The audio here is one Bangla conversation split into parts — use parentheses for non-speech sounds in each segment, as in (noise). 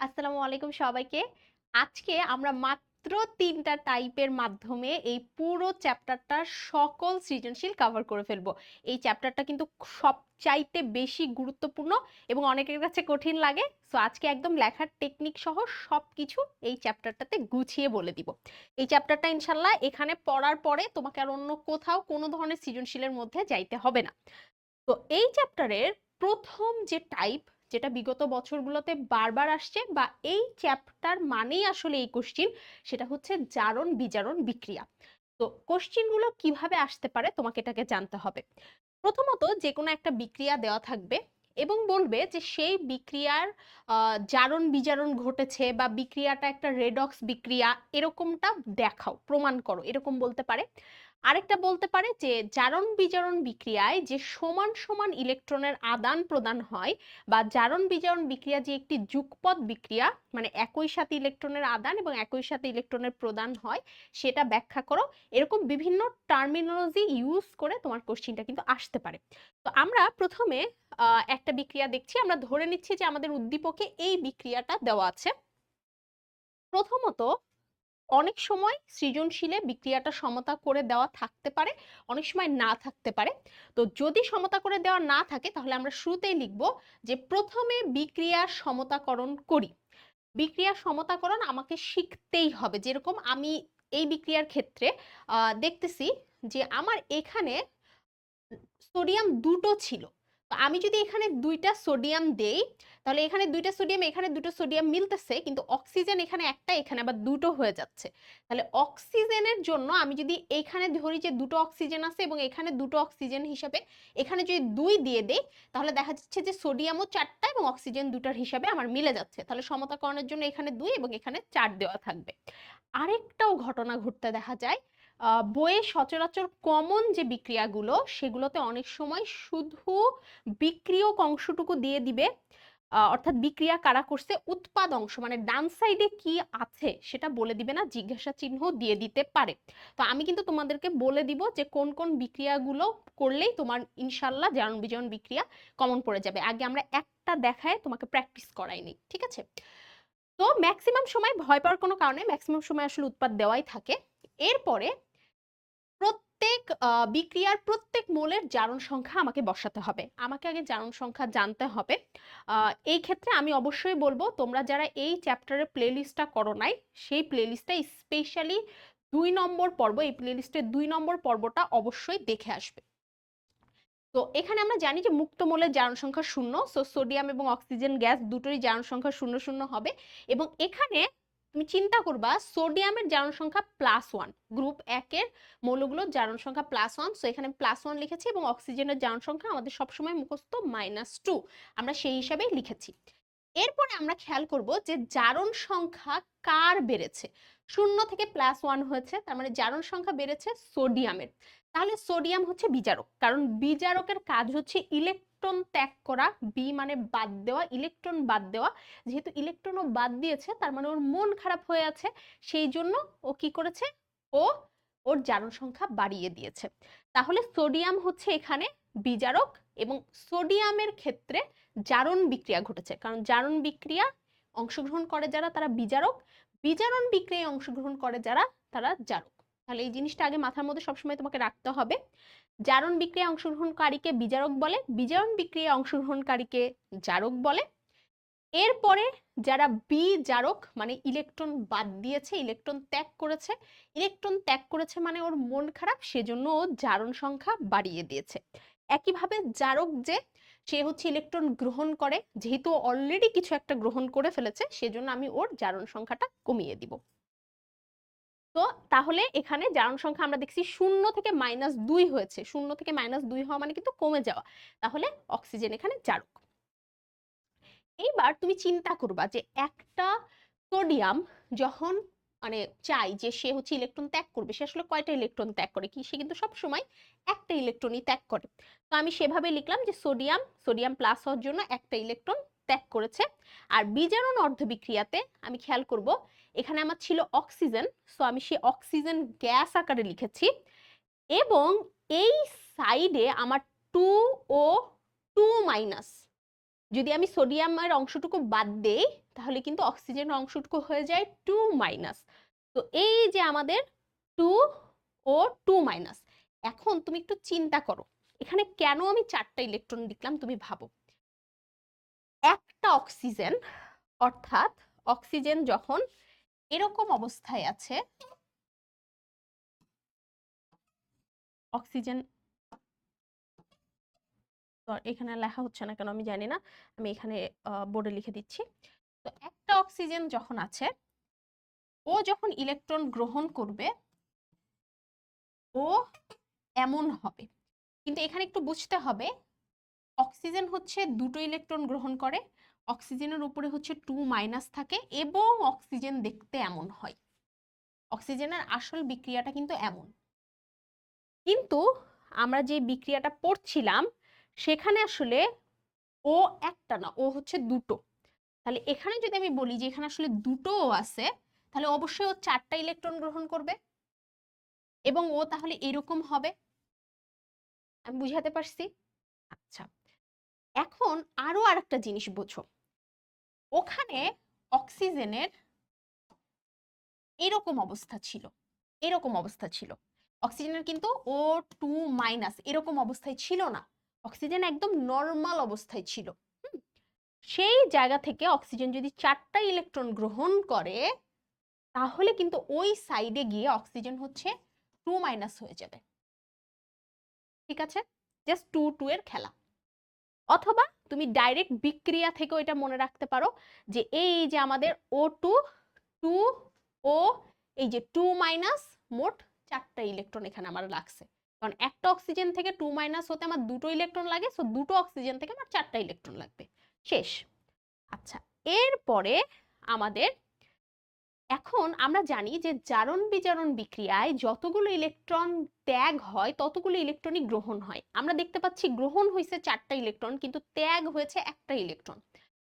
আসসালামু আলাইকুম সবাইকে। আজকে আমরা মাত্র তিনটা টাইপের মাধ্যমে এই পুরো চ্যাপ্টারটার সকল সৃজনশীল কভার করে ফেলব। এই চ্যাপ্টারটা কিন্তু সবচাইতে বেশি গুরুত্বপূর্ণ এবং অনেকের কাছে কঠিন লাগে। সো আজকে একদম লেখার টেকনিক সহ সব কিছু এই চ্যাপ্টারটাতে গুছিয়ে বলে দিব। এই চ্যাপ্টারটা ইনশাল্লাহ এখানে পড়ার পরে তোমাকে আর অন্য কোথাও কোনো ধরনের সৃজনশীলের মধ্যে যাইতে হবে না। তো এই চ্যাপ্টারের প্রথম যে টাইপ যেটা বিগত বছরগুলোতে বারবার আসছে বা এই চ্যাপ্টার মানেই আসলে এই কোশ্চিন সেটা হচ্ছে জারণ বিজারণ বিক্রিয়া। তো কোশ্চিনগুলো কীভাবে আসতে পারে তোমাকে এটাকে জানতে হবে। প্রথমত যে কোনো একটা বিক্রিয়া দেওয়া থাকবে এবং বলবে যে সেই বিক্রিয়ার জারণ বিজারণ ঘটেছে বা বিক্রিয়াটা একটা রেডক্স বিক্রিয়া, এরকমটা দেখাও, প্রমাণ করো, এরকম বলতে পারে। আরেকটা বলতে পারে যে, জারণ বিজারণ বিক্রিয়ায় যে সমান সমান ইলেকট্রনের আদান প্রদান হয় বা জারণ বিজারণ বিক্রিয়া যে একটি যুগপৎ বিক্রিয়া মানে একই সাথে ইলেকট্রনের আদান এবং একই সাথে ইলেকট্রনের প্রদান হয়, সেটা ব্যাখ্যা করো। এরকম বিভিন্ন টার্মিনোলজি ইউজ করে তোমার কোশ্চিনটা কিন্তু আসতে পারে। তো আমরা প্রথমে একটা বিক্রিয়া দেখছি। আমরা ধরে নিচ্ছি যে আমাদের উদ্দীপকে এই বিক্রিয়াটা দেওয়া আছে। প্রথমত অনেক সময় সৃজনশীলে বিক্রিয়াটা সমতা করে দেওয়া থাকতে পারে, অনেক সময় না থাকতে পারে। তো যদি সমতা করে দেওয়া না থাকে, তাহলে আমরা শুরুতেই লিখব যে প্রথমে বিক্রিয়ার সমতাকরণ করি। বিক্রিয়ার সমতাকরণ আমাকে শিখতেই হবে। যেরকম আমি এই বিক্রিয়ার ক্ষেত্রে দেখতেছি যে আমার এখানে সোডিয়াম দুটো ছিল। আমি যদি এখানে দুইটা সোডিয়াম দেই, তাহলে এখানে দুইটা সোডিয়াম, এখানে দুটো সোডিয়াম মিলতেছে, কিন্তু অক্সিজেন এখানে একটা, এখানে আবার দুটো হয়ে যাচ্ছে। তাহলে অক্সিজেনের জন্য আমি যদি এখানে ধরি যে দুটো অক্সিজেন আছে এবং এখানে দুটো অক্সিজেন হিসাবে এখানে যদি দুই দিয়ে দেই, তাহলে দেখা যাচ্ছে যে সোডিয়ামও চারটা এবং অক্সিজেন দুটার হিসাবে আমার মিলে যাচ্ছে। তাহলে সমতাকরণের জন্য এখানে দুই এবং এখানে চার দেওয়া থাকবে। আরেকটাও ঘটনা ঘটতে দেখা যায় বইয়ে সচরাচর কমন যে বিক্রিয়াগুলো, সেগুলোতে অনেক সময় শুধু বিক্রিয়ক অংশটুকু দিয়ে দিবে অর্থাৎ বিক্রিয়া কারা করছে, উৎপাদ অংশ মানে ডান সাইডে কি আছে সেটা বলে দিবে না, জিজ্ঞাসা চিহ্ন দিয়ে দিতে পারে। তো আমি কিন্তু তোমাদেরকে বলে দিব যে কোন কোন বিক্রিয়াগুলো করলেই তোমার ইনশাল্লাহ জারণ বিজারণ বিক্রিয়া কমন পড়ে যাবে। আগে আমরা একটা দেখায় তোমাকে প্র্যাকটিস করাই করাইনি ঠিক আছে? তো ম্যাক্সিমাম সময় ভয় পাওয়ার কোনো কারণে ম্যাক্সিমাম সময় আসলে উৎপাদ দেওয়াই থাকে। এরপরে প্রত্যেক বিক্রিয়ার প্রত্যেক মোলের জারণ সংখ্যা আমাকে বসাতে হবে। আমাকে আগে জারণ সংখ্যা জানতে হবে। এই ক্ষেত্রে আমি অবশ্যই বলব, তোমরা যারা এই চ্যাপ্টারের প্লেলিস্টটা করো নাই, সেই প্লেলিস্টটা স্পেশালি দুই নম্বর পর্ব, এই প্লেলিস্টের দুই নম্বর পর্বটা অবশ্যই দেখে আসবে। তো এখানে আমরা জানি যে মুক্ত মোলের জারণ সংখ্যা শূন্য, সো সোডিয়াম এবং অক্সিজেন গ্যাস দুটোরই জারণ সংখ্যা শূন্য শূন্য হবে এবং এখানে তুমি চিন্তা করবা সোডিয়ামের জারণ সংখ্যা প্লাস ওয়ান গ্রুপ একের মৌলগুলোর জারণ সংখ্যা প্লাস ওয়ান সো এখানে প্লাস ওয়ান লিখেছি এবং অক্সিজেনের জারণ সংখ্যা আমাদের সবসময় মুখস্থ মাইনাস টু আমরা সেই হিসাবেই লিখেছি। এরপরে আমরা খেয়াল করব যে জারণ সংখ্যা কার বেড়েছে? শূন্য থেকে প্লাস ওয়ান হয়েছে, তার মানে জারণ সংখ্যা বেড়েছে সোডিয়ামের। তাহলে সোডিয়াম হচ্ছে বিজারক, কারণ বিজারকের কাজ হচ্ছে ইলেকট্রন ত্যাগ করা বি মানে বাদ দেওয়া ইলেকট্রন বাদ দেওয়া, যেহেতু ইলেকট্রনও বাদ দিয়েছে, তার মানে ওর মন খারাপ হয়ে আছে, সেই জন্য ও কি করেছে? ও ওর জারণ সংখ্যা বাড়িয়ে দিয়েছে। তাহলে সোডিয়াম হচ্ছে এখানে বিজারক এবং সোডিয়ামের ক্ষেত্রে জারণ বিক্রিয়া ঘটেছে। কারণ জারণ বিক্রিয়া অংশগ্রহণ করে যারা, তারা বিজারক। বিজারণ বিক্রিয়ায় অংশগ্রহণ করে যারা, তারা জারক। তাহলে এই জিনিসটা আগে মাথার মধ্যে সবসময় তোমাকে রাখতে হবে। জারণ বিক্রিয়ায় অংশগ্রহণকারীকে বিজারক বলে, বিজারণ বিক্রিয়ায় অংশগ্রহণকারীকে জারক বলে। এরপরে যারা বি জারক মানে ইলেকট্রন বাদ দিয়েছে, ইলেকট্রন ত্যাগ করেছে, ইলেকট্রন ত্যাগ করেছে মানে ওর মন খারাপ, সেজন্য ও জারণ সংখ্যা বাড়িয়ে দিয়েছে। একইভাবে জারক যে, সে হচ্ছে ইলেকট্রন গ্রহণ করে, যেহেতু অলরেডি কিছু একটা গ্রহণ করে ফেলেছে, সেজন্য আমি ওর জারণ সংখ্যাটা কমিয়ে দিব। তো তাহলে এখানে জারণ সংখ্যা আমরা দেখছি শূন্য থেকে মাইনাস দুই হয়েছে। শূন্য থেকে মাইনাস দুই হওয়া মানে কিন্তু কমে যাওয়া। তাহলে অক্সিজেন এখানে জারক। এইবার তুমি চিন্তা করবা যে একটা সোডিয়াম যখন মানে চাই যে সে হচ্ছে ইলেকট্রন ত্যাগ করবে, সে আসলে কয়টা ইলেকট্রন ত্যাগ করে? কি সে কিন্তু সব সময় একটা ইলেকট্রনই ত্যাগ করে। তো আমি সেভাবে লিখলাম যে সোডিয়াম সোডিয়াম প্লাস হওয়ার জন্য একটা ইলেকট্রন ত্যাগ করেছে। আর বিজারণ অর্ধবিক্রিয়াতে আমি খেয়াল করব, এখানে আমার ছিল অক্সিজেন, সো আমি সেই অক্সিজেন গ্যাস আকারে লিখেছি। এবং এই সাইডে আমার টু ও টু মাইনাস, যদি আমি সোডিয়ামের অংশটুকু বাদ দেই, তাহলে কিন্তু অক্সিজেনের অংশটুকু হয়ে যায় টু মাইনাস। তো এই যে আমাদের টু ও টু মাইনাস, এখন তুমি একটু চিন্তা করো, এখানে কেন আমি চারটা ইলেকট্রন লিখলাম তুমি ভাবো? একটা অক্সিজেন, অর্থাৎ অক্সিজেন যখন এরকম অবস্থায় আছে, অক্সিজেন এখানে লেখা হচ্ছে না কেন আমি জানি না, আমি এখানে বোর্ডে লিখে দিচ্ছি। তো একটা অক্সিজেন যখন আছে, ও যখন ইলেকট্রন গ্রহণ করবে, ও এমন হবে। কিন্তু এখানে একটু বুঝতে হবে অক্সিজেন হচ্ছে দুটো ইলেকট্রন গ্রহণ করে, অক্সিজেনের উপরে হচ্ছে টু মাইনাস থাকে এবং অক্সিজেন দেখতে এমন হয়। অক্সিজেনের আসল বিক্রিয়াটা কিন্তু এমন। কিন্তু আমরা যে বিক্রিয়াটা পড়ছিলাম, সেখানে আসলে ও একটা না, ও হচ্ছে দুটো। তাহলে এখানে যদি আমি বলি যে এখানে আসলে দুটো আছে, তাহলে অবশ্যই ও চারটা ইলেকট্রন গ্রহণ করবে। এবং ও তাহলে এরকম হবে। আমি বুঝাতে পারছি? আচ্ছা। এখন আরও আরেকটা জিনিস বোঝো। ওখানে অক্সিজেনের এরকম অবস্থা ছিল, এরকম অবস্থা ছিল। অক্সিজেনের কিন্তু ও টু মাইনাস এরকম অবস্থায় ছিল না। অক্সিজেন একদম নর্মাল অবস্থায় ছিল? সেই জায়গা থেকে অক্সিজেন যদি চারটা ইলেকট্রন গ্রহণ করে, তাহলে কিন্তু ওই সাইডে গিয়ে অক্সিজেন হচ্ছে টু মাইনাস হয়ে যাবে। ঠিক আছে? জাস্ট টু টু এর খেলা। অথবা তুমি ডাইরেক্ট বিক্রিয়া থেকেও এটা মনে রাখতে পারো যে এই যে আমাদের ও টু টু ও এই যে টু মাইনাস মোট চারটা ইলেকট্রন এখানে আমার লাগছে। কারণ একটা অক্সিজেন থেকে টু মাইনাস হতে আমার দুটো ইলেকট্রন লাগে সো দুটো অক্সিজেন থেকে আমার চারটা ইলেকট্রন লাগবে। শেষ। আচ্ছা এরপরে আমাদের এখন আমরা জানি যে জারণ বিজারণ বিক্রিয়ায় যতগুলো ইলেকট্রন ত্যাগ হয়, ততগুলো ইলেকট্রনই গ্রহণ হয়। আমরা দেখতে পাচ্ছি গ্রহণ হয়েছে চারটা ইলেকট্রন, কিন্তু ত্যাগ হয়েছে একটা ইলেকট্রন।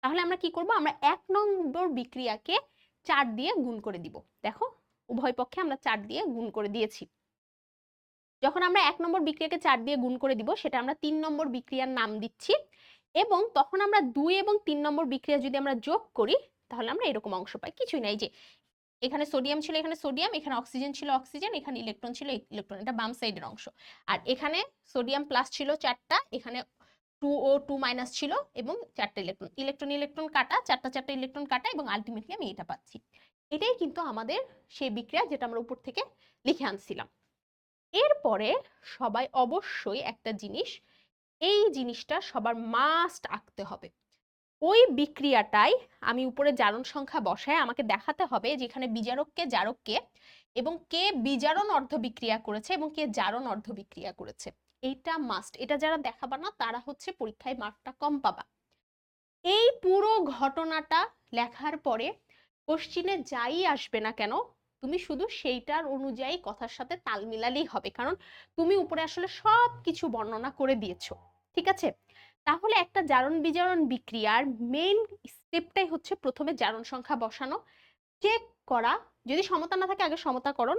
তাহলে আমরা কি করব? আমরা এক নম্বর বিক্রিয়াকে চার দিয়ে গুণ করে দিব। দেখো, উভয় পক্ষে আমরা চার দিয়ে গুণ করে দিয়েছি। যখন আমরা এক নম্বর বিক্রিয়াকে চার দিয়ে গুণ করে দিব, সেটা আমরা তিন নম্বর বিক্রিয়ার নাম দিচ্ছি এবং তখন আমরা দুই এবং তিন নম্বর বিক্রিয়া যদি আমরা যোগ করি, তাহলে আমরা এরকম অংশ পাই। কিছুই নাই যে এখানে সোডিয়াম ছিল, এখানে সোডিয়াম, এখানে অক্সিজেন ছিল, অক্সিজেন, এখানে ইলেকট্রন ছিল, ইলেকট্রন, এটা বাম সাইডের অংশ। আর এখানে সোডিয়াম প্লাস ছিল চারটা, এখানে টু ও টু মাইনাস ছিল এবং চারটা ইলেকট্রন। ইলেকট্রন ইলেকট্রন কাটা, চারটা চারটা ইলেকট্রন কাটা এবং আলটিমেটলি আমি এটা পাচ্ছি। এটাই কিন্তু আমাদের সেই বিক্রিয়া যেটা আমরা উপর থেকে লিখে আনছিলাম। এরপরে সবাই অবশ্যই একটা জিনিস, এই জিনিসটা সবার মাস্ট আঁকতে হবে। ওই বিক্রিয়াটাই আমি উপরে জারণ সংখ্যা বসায় আমাকে দেখাতে হবে যেখানে বিজারককে জারককে এবং কে বিজারণ অর্ধ বিক্রিয়া করেছে এবং কে জারণ অর্ধ বিক্রিয়া করেছে। এইটা মাস্ট এটা যারা দেখাবা না তারা হচ্ছে পরীক্ষায় মার্কটা কম পাবা। এই পুরো ঘটনাটা লেখার পরে কোশ্চিনে যাই আসবে না কেন, তুমি শুধু সেইটার অনুযায়ী কথার সাথে তাল মিলালেই হবে। কারণ তুমি উপরে আসলে সব কিছু বর্ণনা করে দিয়েছ, ঠিক আছে? তাহলে একটা জারণ বিজারণ বিক্রিয়ার মেইন স্টেপটাই হচ্ছে প্রথমে জারণ সংখ্যা বসানো। চেক করা, যদি সমতা না থাকে আগে সমতাকরণ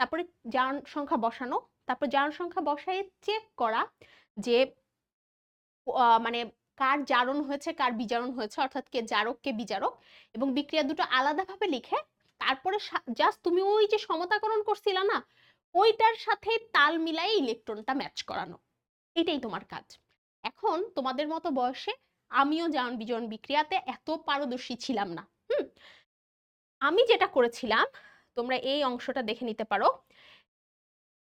তারপরে জারণ সংখ্যা বসানো, তারপর জারণ সংখ্যা বসায় চেক করা যে মানে কার জারণ হয়েছে, কার বিজারণ হয়েছে, অর্থাৎ কে জারক, কে বিজারক, এবং বিক্রিয়া দুটো আলাদাভাবে লিখে তারপরে জাস্ট তুমি ওই যে সমতাকরণ করছিলা না, ওইটার সাথে তাল মিলাই ইলেকট্রনটা ম্যাচ করানো। এটাই তোমার কাজ। এখন তোমাদের মতো বয়সে আমিও জারণ বিজন বিক্রিয়াতে এত পারদর্শী ছিলাম না, হুম? আমি যেটা করেছিলাম, তোমরা এই অংশটা দেখে নিতে পারো।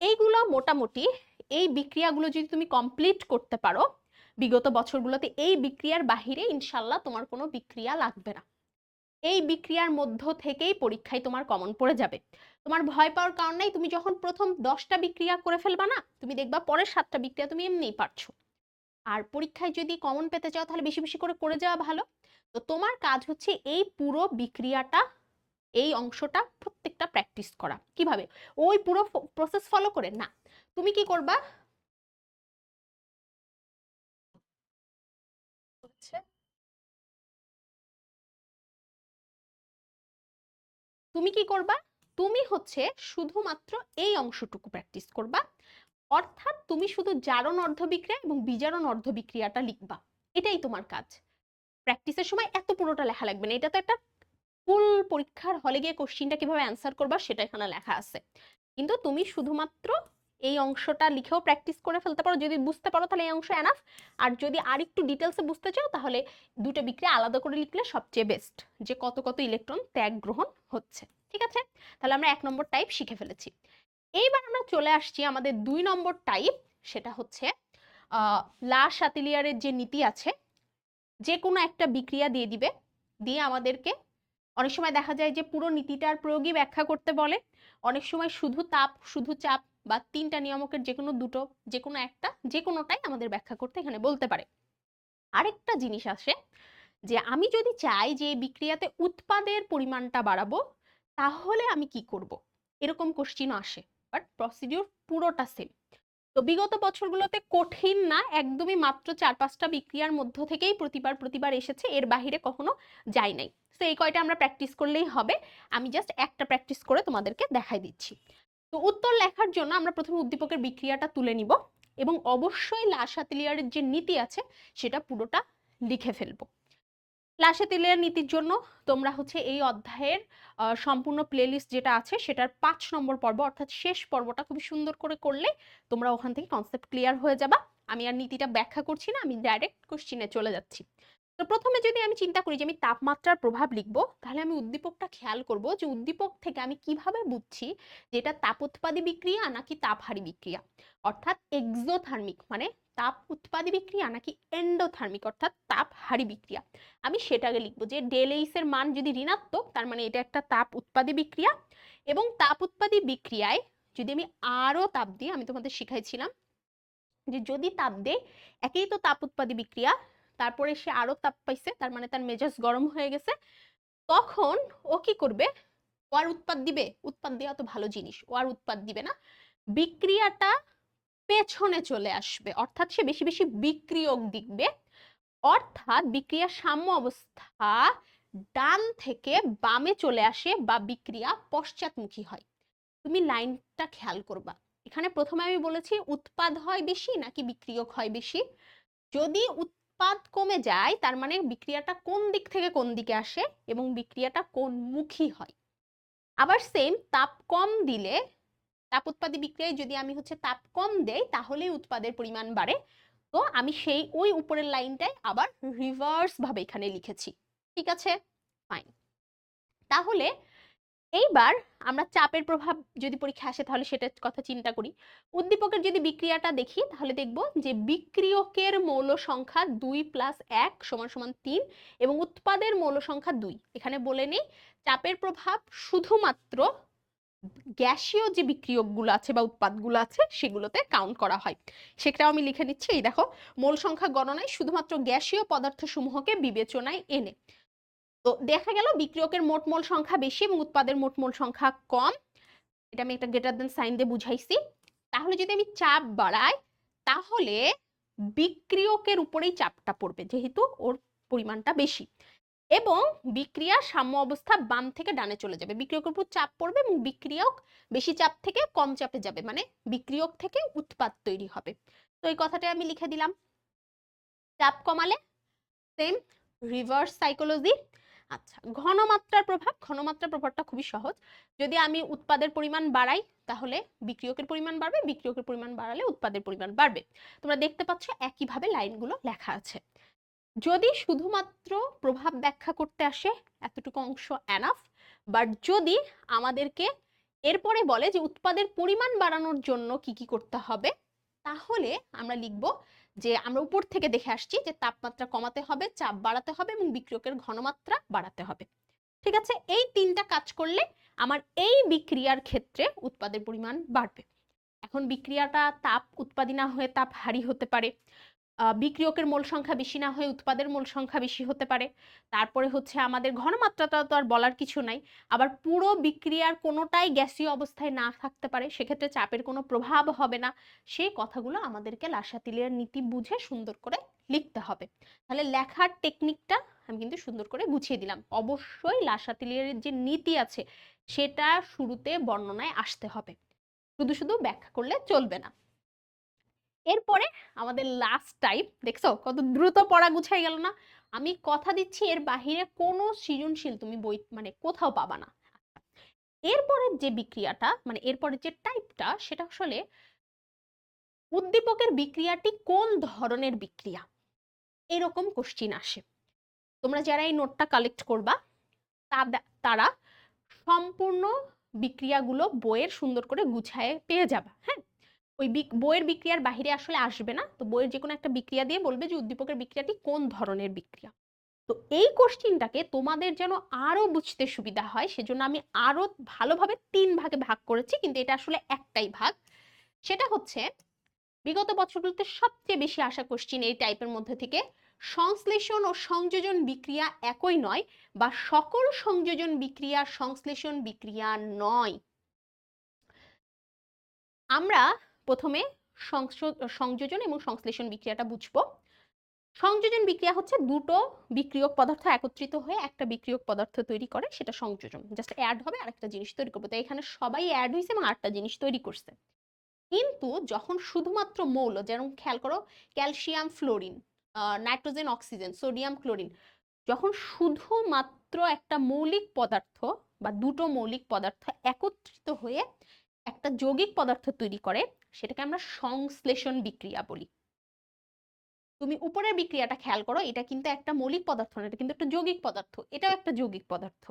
এইগুলো মোটামুটি এই বিক্রিয়াগুলো যদি তুমি কমপ্লিট করতে পারো, বিগত বছরগুলোতে এই বিক্রিয়ার বাহিরে ইনশাল্লাহ তোমার কোনো বিক্রিয়া লাগবে না। এই বিক্রিয়ার মধ্য থেকেই পরীক্ষায় তোমার কমন পড়ে যাবে। তোমার ভয় পাওয়ার কারণ নাই, তুমি যখন প্রথম দশটা বিক্রিয়া করে ফেলবা না, তুমি দেখবা পরের সাতটা বিক্রিয়া তুমি এমনিই পারছ। আর পরীক্ষায় যদি কমন পেতে চাও, তাহলে বেশি বেশি করে করে যাওয়া ভালো। তো তোমার কাজ হচ্ছে এই পুরো বিক্রিয়াটা, এই অংশটা প্রত্যেকটা প্র্যাকটিস করা। কীভাবে? ওই পুরো প্রসেস ফলো করে? না। তুমি কি করবা? তুমি কি করবা? তুমি হচ্ছে শুধুমাত্র এই অংশটুকু প্র্যাকটিস করবা। অর্থাৎ তুমি শুধু জারণ অর্ধ বিক্রিয়া এবং বিজারণ অর্ধ বিক্রিয়াটা লিখবা। এটাই তোমার কাজ। প্র্যাকটিসের সময় এত পুরোটা লেখা লাগবে না। এটা তো একটা ফুল পরীক্ষার হলে গিয়ে কোশ্চিনটা কীভাবে অ্যান্সার করবা সেটা এখানে লেখা আছে। কিন্তু তুমি শুধুমাত্র এই অংশটা লিখেও প্র্যাকটিস করে ফেলতে পারো। যদি বুঝতে পারো তাহলে এই অংশ এনাফ আর যদি আর একটু ডিটেলসে বুঝতে চাও তাহলে দুটো বিক্রিয়া আলাদা করে লিখলে সবচেয়ে বেস্ট যে কত কত ইলেকট্রন ত্যাগ গ্রহণ হচ্ছে। ঠিক আছে? তাহলে আমরা এক নম্বর টাইপ শিখে ফেলেছি। এইবার আমরা চলে আসছি আমাদের দুই নম্বর টাইপ সেটা হচ্ছে লা সাতিলিয়ারের যে নীতি আছে যে কোনো একটা বিক্রিয়া দিয়ে দিবে, দিয়ে আমাদেরকে অনেক সময় দেখা যায় যে পুরো নীতিটার প্রয়োগই ব্যাখ্যা করতে বলে। অনেক সময় শুধু তাপ, শুধু চাপ বা তিনটা নিয়ামকের যে কোনো দুটো যে কোনো একটা যে কোনোটাই আমাদের ব্যাখ্যা করতে এখানে বলতে পারে। আরেকটা জিনিস আসে যে আমি যদি চাই যে বিক্রিয়াতে উৎপাদের পরিমাণটা বাড়াবো, তাহলে আমি কি করব? এরকম কোশ্চিনও আসে। বাট প্রসিডিউর পুরোটা সেম তো বিগত বছরগুলোতে কঠিন না, একদমই মাত্র চার পাঁচটা বিক্রিয়ার মধ্য থেকেই প্রতিবার প্রতিবার এসেছে, এর বাহিরে কখনো যায় নাই। তো এই কয়টা আমরা প্র্যাকটিস করলেই হবে, আমি জাস্ট একটা প্র্যাকটিস করে তোমাদেরকে দেখাই দিচ্ছি। তো উত্তর লেখার জন্য আমরা প্রথমে উদ্দীপকের বিক্রিয়াটা তুলে নিব এবং অবশ্যই লাসাতিলিয়ারের যে নীতি আছে, সেটা পুরোটা লিখে ফেলব। লাসাতিলিয়ার নীতির জন্য তোমরা হচ্ছে এই অধ্যায়ের সম্পূর্ণ প্লেলিস্ট যেটা আছে সেটার পাঁচ নম্বর পর্ব অর্থাৎ শেষ পর্বটা খুবই সুন্দর করে করলে তোমরা ওখান থেকে কনসেপ্ট ক্লিয়ার হয়ে যাবা। আমি আর নীতিটা ব্যাখ্যা করছি না, আমি ডাইরেক্ট কোশ্চিনে চলে যাচ্ছি। তো প্রথমে যদি আমি চিন্তা করি যে আমি তাপমাত্রার প্রভাব লিখব, তাহলে আমি উদ্দীপকটা খেয়াল করব যে উদ্দীপক থেকে আমি কীভাবে বুঝছি যে এটা তাপোৎপাদী বিক্রিয়া নাকি তাপহারী বিক্রিয়া? অর্থাৎ এক্সোথার্মিক মানে তাপ উৎপাদী বিক্রিয়া নাকি এন্ডোথার্মিক অর্থাৎ তাপহারী বিক্রিয়া? আমি সেটাকে লিখব যে ডেল এইচ এর মান যদি ঋণাত্মক, তার মানে এটা একটা তাপ উৎপাদী বিক্রিয়া, এবং তাপ উৎপাদী বিক্রিয়ায় যদি আমি আরও তাপ দিই, আমি তোমাদের শিখাইছিলাম যে যদি তাপ দেয়, একই তো তাপ উৎপাদী বিক্রিয়া, তারপরে সে আরও তাপ পাইছে, তার মানে তার মেজাজ গরম হয়ে গেছে, তখন ও কি করবে? ও আর উৎপাদ দিবে। উৎপাদ দেওয়া তো ভালো জিনিস ও আর উৎপাদ দিবে না। বিক্রিয়াটা পেছনে চলে আসবে। অর্থাৎ সে বেশি বেশি বিক্রিয়ক দিবে। অর্থাৎ বিক্রিয়া সাম্য অবস্থা ডান থেকে বামে চলে আসে বা বিক্রিয়া পশ্চাৎমুখী হয়। তুমি লাইনটা খেয়াল করবা। এখানে প্রথমে আমি বলেছি উৎপাদ হয় বেশি নাকি বিক্রিয়ক হয় বেশি। যদি উৎপাদ কমে যায়, তার মানে বিক্রিয়াটা কোন দিক থেকে কোন দিকে আসে এবং বিক্রিয়াটা কোন মুখী হয়। আবার সেম তাপ কম দিলে তাপ উৎপাদী বিক্রিয়ায় যদি আমি হচ্ছে তাপ কম দেই, তাহলেই উৎপাদের পরিমাণ বাড়ে। তো আমি সেই ওই উপরের লাইনটাই আবার রিভার্স ভাবে এখানে লিখেছি। ঠিক আছে? ফাইন তাহলে এইবার আমরা চাপের প্রভাব যদি পরীক্ষা আসে, তাহলে সেটার কথা চিন্তা করি। উদ্দীপকের যদি বিক্রিয়াটা দেখি, তাহলে দেখব যে বিক্রিয়কের মৌল সংখ্যা দুই প্লাস এক সমান সমান তিন এবং উৎপাদের মৌল সংখ্যা দুই। এখানে বলে নেই, চাপের প্রভাব শুধুমাত্র গ্যাসীয় যে বিক্রিয়কগুলো আছে বা উৎপাদগুলো আছে, সেগুলোতে কাউন্ট করা হয়। সেটাও আমি লিখে নিচ্ছি। এই দেখো, মোল সংখ্যা গণনায় শুধুমাত্র গ্যাসীয় পদার্থসমূহকে বিবেচনায় এনে। তো দেখা গেল, বিক্রিয়কের মোট মোল সংখ্যা বেশি এবং উৎপাদের মোট মোল সংখ্যা কম। এটা আমি একটা গ্রেটার দেন সাইন দিয়ে বুঝাইছি। তাহলে যদি আমি চাপ বাড়াই, তাহলে বিক্রিয়কের উপরেই চাপটা পড়বে, যেহেতু ওর পরিমাণটা বেশি। এবং বিক্রিয়া সাম্য অবস্থা বাম থেকে ডানে চলে যাবে। বিক্রিয়কের উপর চাপ পড়বে এবং বিক্রিয়ক বেশি চাপ থেকে কম চাপে যাবে মানে বিক্রিয়ক থেকে উৎপাদ তৈরি হবে। তো এই কথাটা আমি লিখে দিলাম। চাপ কমালে সেম রিভার্স সাইকোলজি আচ্ছা ঘনমাত্রার প্রভাব ঘনমাত্রার প্রভাবটা খুবই সহজ। যদি আমি উৎপাদের পরিমাণ বাড়াই, তাহলে বিক্রিয়কের পরিমাণ বাড়বে, বিক্রিয়কের পরিমাণ বাড়ালে উৎপাদের পরিমাণ বাড়বে। তোমরা দেখতে পাচ্ছ একইভাবে লাইনগুলো লেখা আছে। যদি শুধুমাত্র প্রভাব ব্যাখ্যা করতে আসে, এতটুকু অংশ এনাফ বাট যদি আমাদেরকে এরপরে বলে যে উৎপাদের পরিমাণ বাড়ানোর জন্য কি কি করতে হবে, তাহলে আমরা লিখব যে আমরা উপর থেকে দেখে আসছি যে তাপমাত্রা কমাতে হবে, চাপ বাড়াতে হবে এবং বিক্রিয়কের ঘনমাত্রা বাড়াতে হবে। ঠিক আছে? এই তিনটা কাজ করলে আমার এই বিক্রিয়ার ক্ষেত্রে উৎপাদের পরিমাণ বাড়বে। এখন বিক্রিয়াটা তাপ উৎপাদী না হয়ে তাপ হারি হতে পারে। বিক্রিয়কের মোল সংখ্যা বেশি না হয়ে উৎপাদের মোল সংখ্যা বেশি হতে পারে। তারপরে হচ্ছে আমাদের ঘনমাত্রাটা তো আর বলার কিছু নাই। আবার পুরো বিক্রিয়ার কোনোটাই গ্যাসীয় অবস্থায় না থাকতে পারে, সেক্ষেত্রে চাপের কোনো প্রভাব হবে না। সেই কথাগুলো আমাদেরকে লাসাতিলিয়ার নীতি বুঝে সুন্দর করে লিখতে হবে। তাহলে লেখার টেকনিকটা আমি কিন্তু সুন্দর করে গুছিয়ে দিলাম। অবশ্যই লাসাতিলিয়ার যে নীতি আছে, সেটা শুরুতে বর্ণনায় আসতে হবে। শুধু শুধু ব্যাখ্যা করলে চলবে না। এরপরে আমাদের লাস্ট টাইপ দেখছ? কত দ্রুত পড়া গুছাই গেল না? আমি কথা দিচ্ছি, এর বাহিরে কোনো সৃজনশীল তুমি বই মানে কোথাও পাবা না। এরপরের যে বিক্রিয়াটা মানে এরপরের যে টাইপটা সেটা আসলে উদ্দীপকের বিক্রিয়াটি কোন ধরনের বিক্রিয়া? এরকম কোশ্চিন আসে। তোমরা যারা এই নোটটা কালেক্ট করবা তারা সম্পূর্ণ বিক্রিয়াগুলো বইয়ের সুন্দর করে গুছায় পেয়ে যাবা হ্যাঁ? ওই বইয়ের বিক্রিয়ার বাহিরে আসলে আসবে না। তো বইয়ের যে কোনো একটা বিক্রিয়া দিয়ে বলবে যে উদ্দীপকের বিক্রিয়াটি কোন ধরনের বিক্রিয়া? তো এই কোশ্চিনটাকে তোমাদের যেন আরও বুঝতে সুবিধা হয়, সেজন্য আমি আরও ভালোভাবে তিন ভাগে ভাগ করেছি, কিন্তু এটা আসলে একটাই ভাগ। সেটা হচ্ছে, বিগত বছরগুলোতে সবচেয়ে বেশি আসা কোশ্চিন এই টাইপের মধ্যে থেকে, সংশ্লেষণ ও সংযোজন বিক্রিয়া একই নয় বা সকল সংযোজন বিক্রিয়া সংশ্লেষণ বিক্রিয়া নয়। আমরা প্রথমে সংযোজন এবং সংশ্লেষণ বিক্রিয়াটা বুঝব। সংযোজন বিক্রিয়া হচ্ছে দুটো বিক্রিয়ক পদার্থ একত্রিত হয়ে একটা বিক্রিয়ক পদার্থ তৈরি করে, সেটা সংযোজন। জাস্ট অ্যাড হবে আরেকটা জিনিস তৈরি করব। তো এখানে সবাই অ্যাড হয়েছে এবং আরেকটা জিনিস তৈরি করছে। কিন্তু যখন শুধুমাত্র মৌল, যেরকম খেয়াল করো calcium fluorine nitrogen oxygen sodium chlorine যখন শুধুমাত্র একটা মৌলিক পদার্থ বা দুটো মৌলিক পদার্থ একত্রিত হয়ে একটা যৌগিক পদার্থ তৈরি করে সেটাকে আমরা সংশ্লেষণ বিক্রিয়া বলি। তুমি উপরের বিক্রিয়াটা খেয়াল করো, এটা কিন্তু একটা মৌলিক পদার্থ না, এটা কিন্তু একটা যৌগিক পদার্থ, এটাও একটা যৌগিক পদার্থ।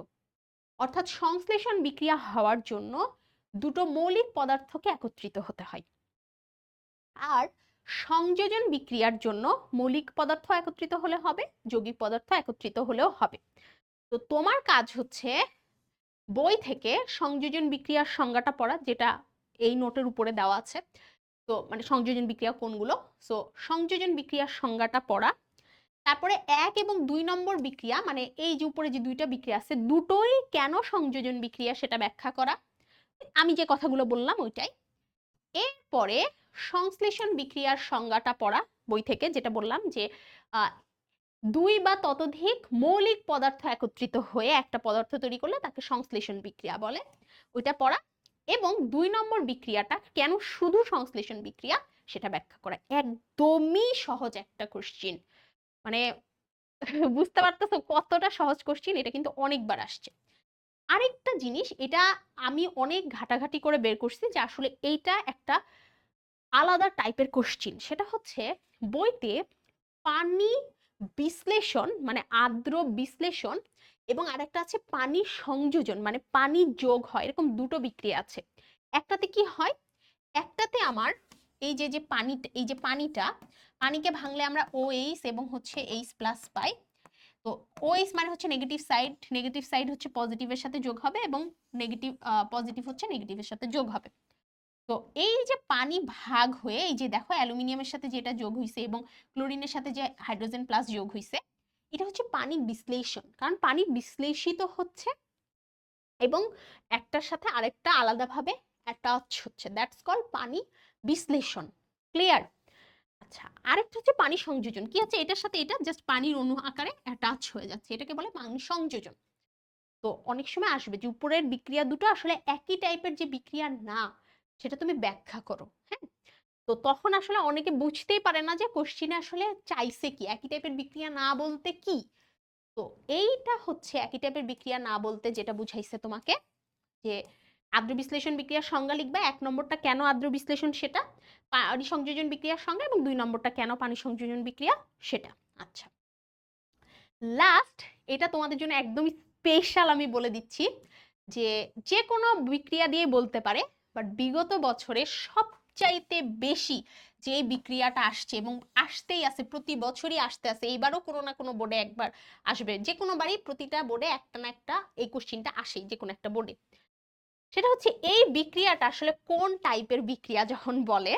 অর্থাৎ সংশ্লেষণ বিক্রিয়া হওয়ার জন্য দুটো মৌলিক পদার্থকে একত্রিত হতে হয়। আর সংযোজন বিক্রিয়ার জন্য মৌলিক পদার্থ একত্রিত হলে হবে, যৌগিক পদার্থ একত্রিত হলেও হবে। তো তোমার কাজ হচ্ছে বই থেকে সংযোজন বিক্রিয়ার সংজ্ঞাটা পড়া, যেটা এই নোটের উপরে দেওয়া আছে। তো মানে সংযোজন বিক্রিয়া কোনগুলো? সো সংযোজন বিক্রিয়ার সংজ্ঞাটা পড়া। তারপরে এক এবং দুই নম্বর বিক্রিয়া মানে এই যে উপরে যে দুইটা বিক্রিয়া আছে, দুটোই কেন সংযোজন বিক্রিয়া সেটা ব্যাখ্যা করা। আমি যে কথাগুলো বললাম ওইটাই। এরপরে সংশ্লেষণ বিক্রিয়ার সংজ্ঞাটা পড়া বই থেকে, যেটা বললাম যে দুই বা ততোধিক মৌলিক পদার্থ একত্রিত হয়ে একটা পদার্থ তৈরি করলে তাকে সংশ্লেষণ বিক্রিয়া বলে। ওইটা পড়া। এবং দুই নম্বর বিক্রিয়াটা কেন শুধু সংশ্লেষণ বিক্রিয়া সেটা ব্যাখ্যা করা। একদমই সহজ একটা কোশ্চিন মানে (laughs) বুঝতে পারতেছো কতটা সহজ কোশ্চিন এটা কিন্তু অনেকবার আসছে। আরেকটা জিনিস, এটা আমি অনেক ঘাটাঘাটি করে বের করছি যে আসলে এইটা একটা আলাদা টাইপের কোশ্চিন সেটা হচ্ছে বইতে পানি বিশ্লেষণ মানে আর্দ্র বিশ্লেষণ এবং আরেকটা আছে পানি সংযোজন মানে পানি যোগ হয়, এরকম দুটো বিক্রিয়া আছে। একটাতে কি হয়? একটাতে আমার এই যে যে পানি এই যে পানিটা, পানিকে ভাঙলে আমরা ওএইচ এবং হচ্ছে এইচ প্লাস পাই। তো ওএইচ মানে হচ্ছে নেগেটিভ সাইড নেগেটিভ সাইড হচ্ছে পজিটিভের সাথে যোগ হবে এবং নেগেটিভ পজিটিভ হচ্ছে নেগেটিভের সাথে যোগ হবে। তো এই যে পানি ভাগ হয়ে, এই যে দেখো অ্যালুমিনিয়ামের সাথে যেটা যোগ হয়েছে এবং ক্লোরিনের সাথে যে হাইড্রোজেন প্লাস যোগ হয়েছে এটা হচ্ছে পানি বিশ্লেষণ। কারণ পানি বিশ্লেষিত হচ্ছে এবং একটার সাথে আরেকটা আলাদাভাবে অ্যাটাচ হচ্ছে। দ্যাটস কল পানি বিশ্লেষণ। ক্লিয়ার আচ্ছা আরেকটা হচ্ছে পানি সংযোজন। কি আছে? এটার সাথে এটা জাস্ট পানির অণু আকারে অ্যাটাচ হয়ে যাচ্ছে। এটাকে বলে পানি সংযোজন। তো অনেক সময় আসবে যে উপরের বিক্রিয়া দুটো আসলে একই টাইপের যে বিক্রিয়া না, সেটা তুমি ব্যাখ্যা করো। হ্যাঁ? তো তখন আসলে অনেকে বুঝতেই পারে না যে কোশ্চিনে আসলে চাইছে কি, একই টাইপের বিক্রিয়া না বলতে কি? তো এইটা হচ্ছে একই টাইপের বিক্রিয়া না বলতে যেটা বুঝাইছে তোমাকে যে আদ্র বিশ্লেষণ বিক্রিয়ার সংজ্ঞা লিখবা, এক নম্বরটা কেন আদ্র বিশ্লেষণ সেটা, পানি সংযোজন বিক্রিয়ার সংজ্ঞা এবং দুই নম্বরটা কেন পানি সংযোজন বিক্রিয়া সেটা। আচ্ছা। লাস্ট এটা তোমাদের জন্য একদমই স্পেশাল আমি বলে দিচ্ছি যে যে কোনো বিক্রিয়া দিয়ে বলতে পারে বাট বিগত বছরে সবচাইতে বেশি যে বিক্রিয়াটা আসছে এবং আসতেই আছে, প্রতি বছরই আসতে আছে, এইবারও কোনো না কোনো বোর্ডে একবার আসবে। যে কোনো বারই প্রতিটা বোর্ডে একটা না একটা এই কোশ্চিনটা আসেই যে কোনো একটা বোর্ডে সেটা হচ্ছে এই বিক্রিয়াটা আসলে কোন টাইপের বিক্রিয়া যখন বলে,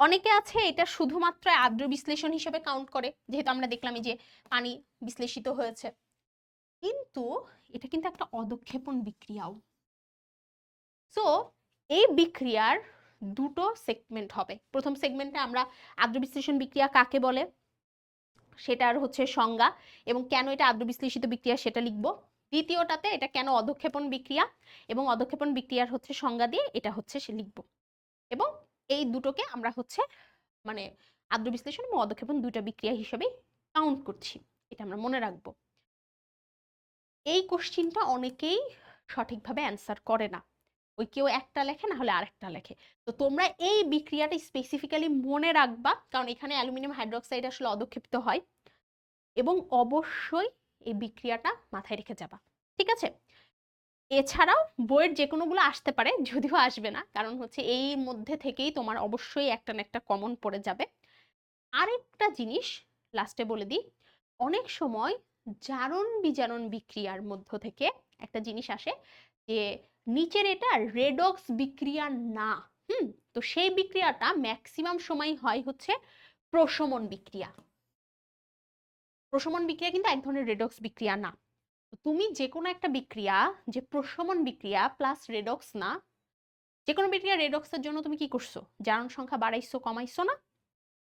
অনেকে আছে এটা শুধুমাত্র আর্দ্র বিশ্লেষণ হিসেবে কাউন্ট করে, যেহেতু আমরা দেখলাম যে পানি বিশ্লেষিত হয়েছে। কিন্তু এটা কিন্তু একটা অদক্ষেপণ বিক্রিয়াও। সো এই বিক্রিয়ার দুটো সেগমেন্ট হবে। প্রথম সেগমেন্টে আমরা আর্দ্র বিশ্লেষণ বিক্রিয়া কাকে বলে? সেটার হচ্ছে সংজ্ঞা এবং কেন এটা আর্দ্র বিশ্লেষিত বিক্রিয়া সেটা লিখব। দ্বিতীয়টাতে এটা কেন অধক্ষেপণ বিক্রিয়া এবং অধক্ষেপণ বিক্রিয়ার হচ্ছে সংজ্ঞা দিয়ে এটা হচ্ছে সে লিখব। এবং এই দুটোকে আমরা হচ্ছে মানে আর্দ্র বিশ্লেষণ এবং অধক্ষেপণ দুইটা বিক্রিয়া হিসেবে কাউন্ট করছি। এটা আমরা মনে রাখব। এই কোশ্চিনটা অনেকেই সঠিকভাবে অ্যান্সার করে না। ওই কেউ একটা লেখে না হলে আরেকটা লেখে। তো তোমরা এই বিক্রিয়াটা স্পেসিফিক্যালি মনে রাখবা, কারণ এখানে অ্যালুমিনিয়াম হাইড্রোক্সাইড আসলে অধক্ষেপিত হয়। এবং অবশ্যই এই বিক্রিয়াটা মাথায় রেখে যাবা। ঠিক আছে? এছাড়াও বইয়ের যে কোনোগুলো আসতে পারে, যদিও আসবে না, কারণ হচ্ছে এই মধ্যে থেকেই তোমার অবশ্যই একটা না একটা কমন পড়ে যাবে। আরেকটা জিনিস লাস্টে বলে দিই, অনেক সময় জারণ বিজারণ বিক্রিয়ার মধ্য থেকে একটা জিনিস আসে যে নিচের এটা রেডক্স বিক্রিয়া না, হুম? তো সেই বিক্রিয়াটা ম্যাক্সিমাম সময় হয় হচ্ছে প্রশমন বিক্রিয়া। প্রশমন বিক্রিয়া কিন্তু এক ধরনের রেডক্স বিক্রিয়া না। তুমি যে কোনো একটা বিক্রিয়া, যে প্রশমন বিক্রিয়া প্লাস রেডক্স না যে কোনো বিক্রিয়া রেডক্সের জন্য তুমি কি করছ? জারণ সংখ্যা বাড়াইছো, কমাইছো না?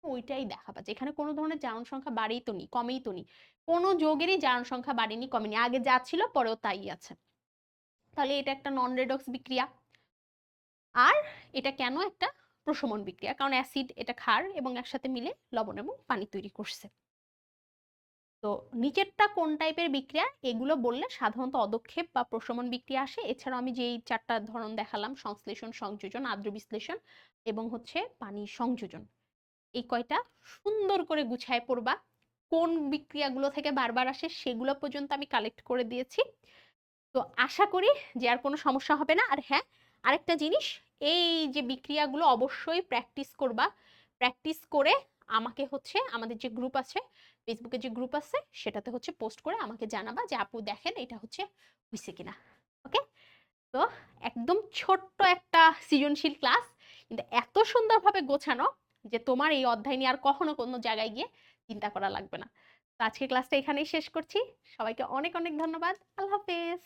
ওইটাই দেখাবা। যে এখানে কোনো ধরনের জারণ সংখ্যা বাড়েই তো নি, কমেই তো নি। কোনো যোগেরই জারণ সংখ্যা বাড়েনি, কমেনি। আগে যা ছিল, পরেও তাই আছে। তাহলে এটা একটা নন রেডক্স বিক্রিয়া। আর এটা কেন একটা প্রশমন বিক্রিয়া? কারণ অ্যাসিড এটা ক্ষার এবং একসাথে মিলে লবণ এবং পানি তৈরি করছে। তো নিচেরটা কোন টাইপের বিক্রিয়া? এগুলো বললে সাধারণত অদক্ষেপ বা প্রশমন বিক্রিয়া আসে। এছাড়াও আমি যেই চারটা ধরন দেখালাম, সংশ্লেষণ, সংযোজন আদ্র বিশ্লেষণ এবং হচ্ছে পানি সংযোজন। এই কয়টা সুন্দর করে গুছায় পড়বা। কোন বিক্রিয়াগুলো থেকে বারবার আসে সেগুলো পর্যন্ত আমি কালেক্ট করে দিয়েছি। তো আশা করি যে আর কোনো সমস্যা হবে না। আর হ্যাঁ আরেকটা জিনিস, এই যে বিক্রিয়াগুলো অবশ্যই প্র্যাকটিস করবা। প্র্যাকটিস করে আমাকে হচ্ছে আমাদের যে গ্রুপ আছে ফেসবুকে যে গ্রুপ আছে, সেটাতে হচ্ছে পোস্ট করে আমাকে জানাবা যে, আপু দেখেন এটা হচ্ছে হয়েছে কিনা? ওকে তো একদম ছোট্ট একটা সৃজনশীল ক্লাস কিন্তু এত সুন্দরভাবে গোছানো যে তোমার এই অধ্যায় নিয়ে আর কখনো কোনো জায়গায় গিয়ে চিন্তা করা লাগবে না। তো আজকের ক্লাসটা এখানেই শেষ করছি। সবাইকে অনেক অনেক ধন্যবাদ। আল্লাহ হাফেজ।